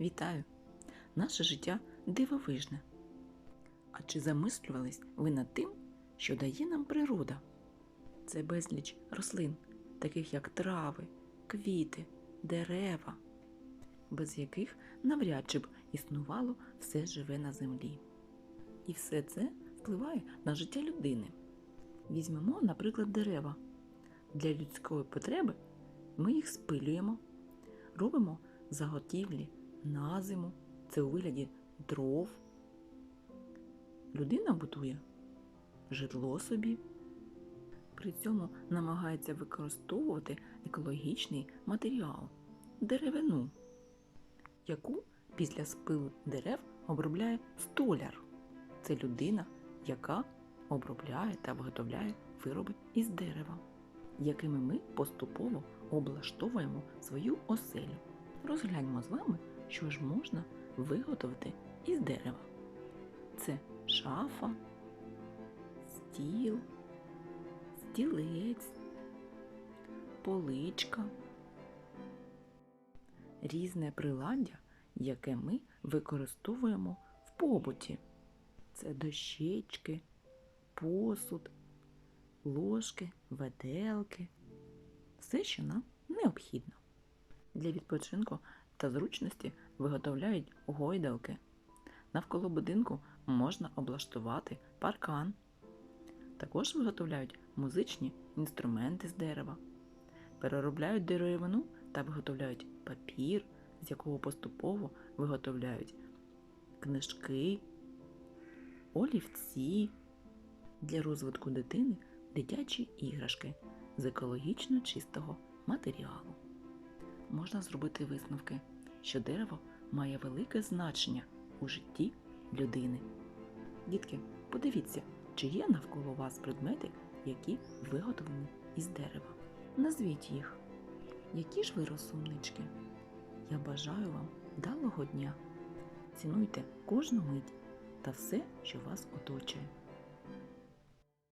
Вітаю! Наше життя дивовижне. А чи замислювались ви над тим, що дає нам природа? Це безліч рослин, таких як трави, квіти, дерева, без яких навряд чи б існувало все живе на землі. І все це впливає на життя людини. Візьмемо, наприклад, дерева. Для людської потреби ми їх спилюємо, робимо заготівлі на зиму, це у вигляді дров. Людина будує житло собі, при цьому намагається використовувати екологічний матеріал деревину, яку після спилу дерев обробляє столяр. Це людина, яка обробляє та виготовляє вироби із дерева, якими ми поступово облаштовуємо свою оселю. Розгляньмо з вами, що ж можна виготовити із дерева. Це шафа, стіл, стілець, поличка, різне приладдя, яке ми використовуємо в побуті. Це дощечки, посуд, ложки, веделки, все, що нам необхідно. Для відпочинку та зручності виготовляють гойдалки. Навколо будинку можна облаштувати паркан. Також виготовляють музичні інструменти з дерева, переробляють деревину та виготовляють папір, з якого поступово виготовляють книжки, олівці для розвитку дитини дитячі іграшки з екологічно чистого матеріалу. Можна зробити висновки, що дерево має велике значення у житті людини. Дітки, подивіться, чи є навколо вас предмети, які виготовлені із дерева. Назвіть їх. Які ж ви розсумнички? Я бажаю вам вдалого дня. Цінуйте кожну мить та все, що вас оточує.